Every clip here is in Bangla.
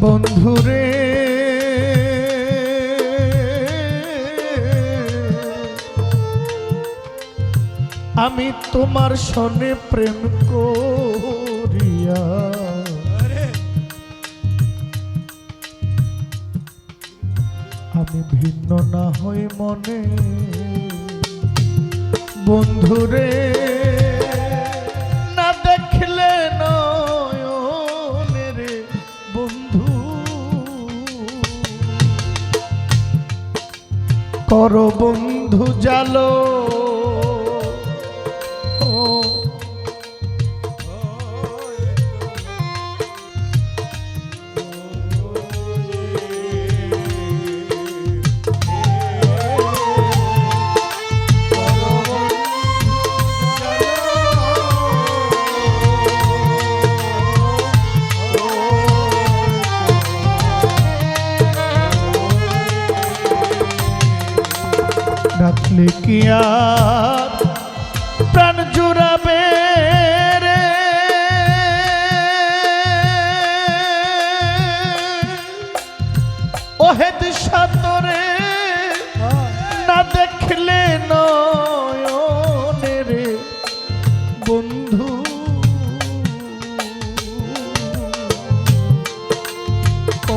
বন্ধুরে। আমি তোমার সনে প্রেম করিয়া আমি ভিন্ন না হই মনে। বন্ধুরে। কর বন্ধু জালো।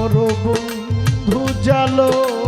কর বন্ধু জালো।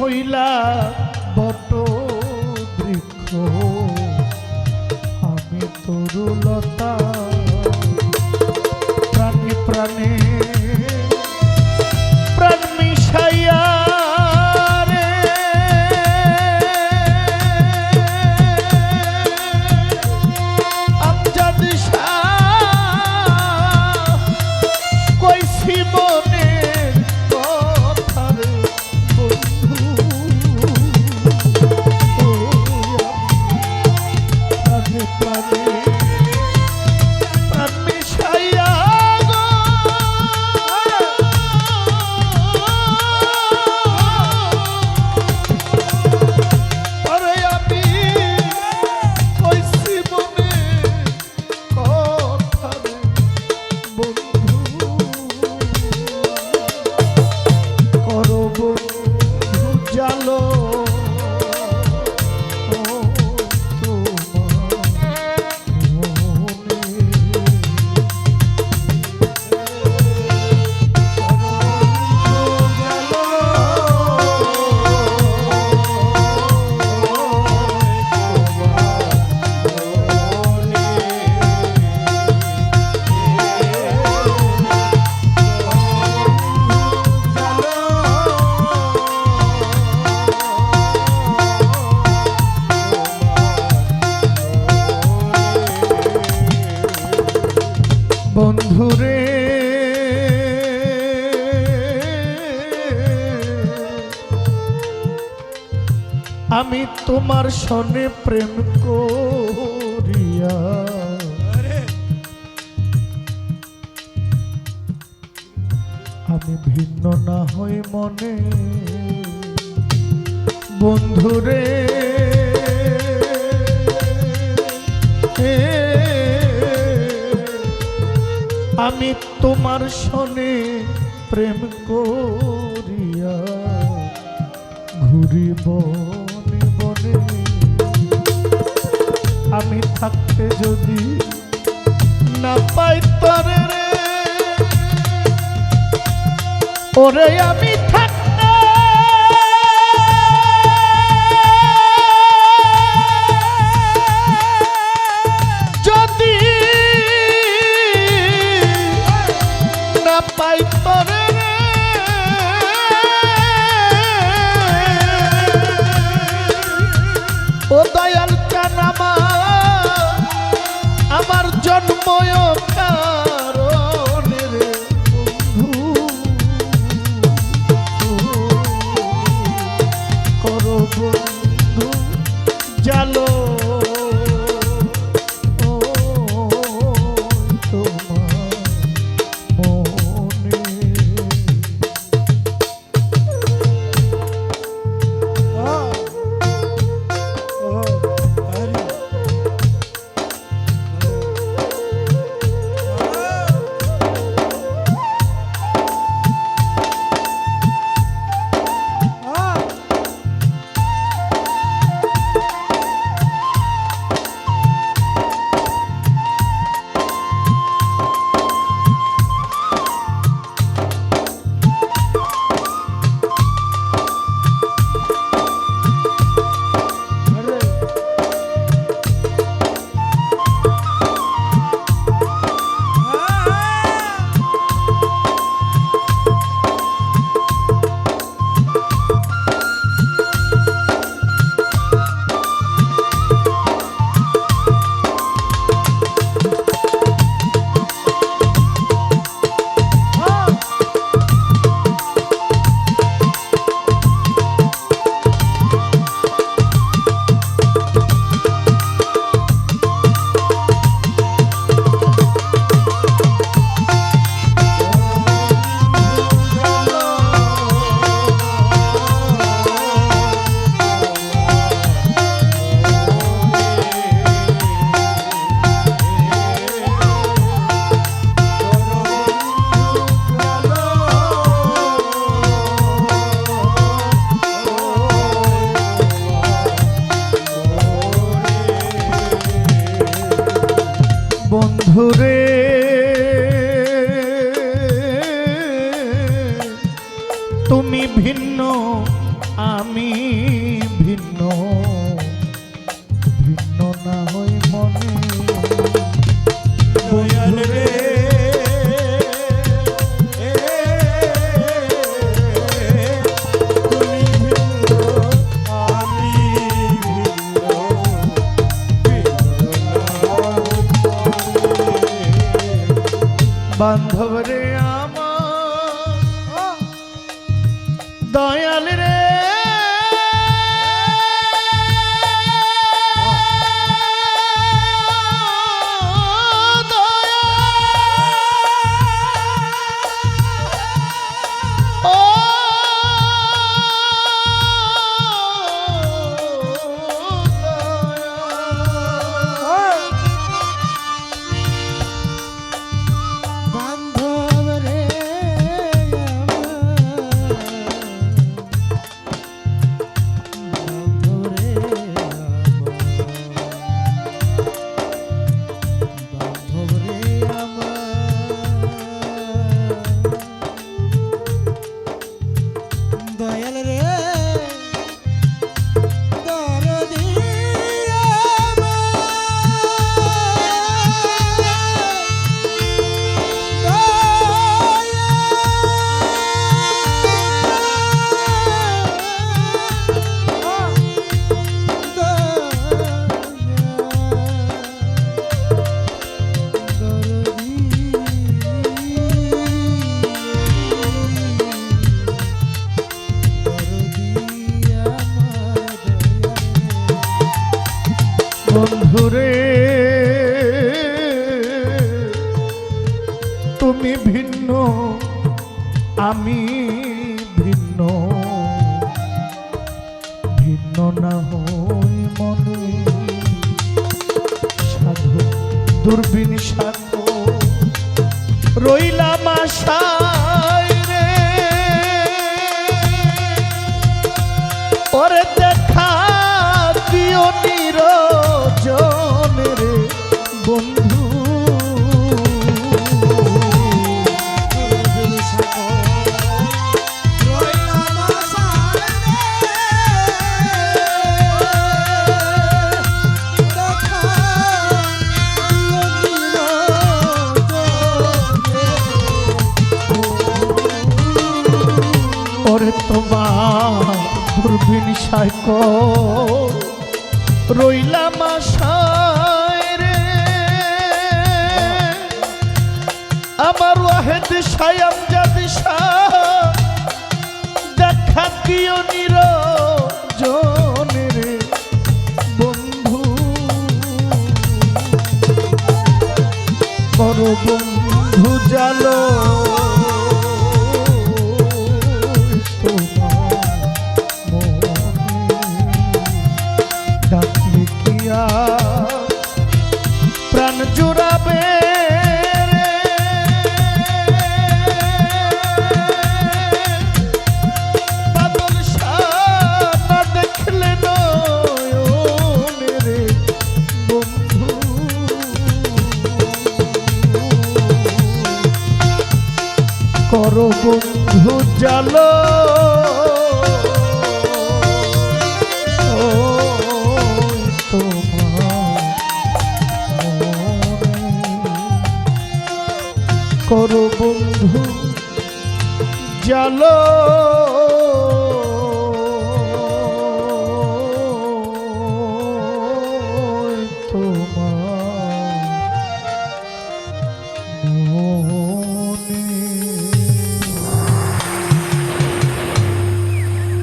হইলা বট বৃক্ষ। আমি তরুলতা জালো আমি তোমার সনে প্রেম করিয়া আমি ভিন্ন না হই মনে। বন্ধুরে আমি তোমার সনে প্রেম করিয়া ঘুরিব। থাকতে যদি না পাই তরে ওরে আমি থাক দূরবীন সাথ রইলাম আশা দূরবীন সাইক রইলাম রে। আমার ওয়াহেদ সায়াম শাহ দেখা দিও নিরজনে রে বন্ধু। বড় বন্ধু জালো। জালো করো বন্ধু জালো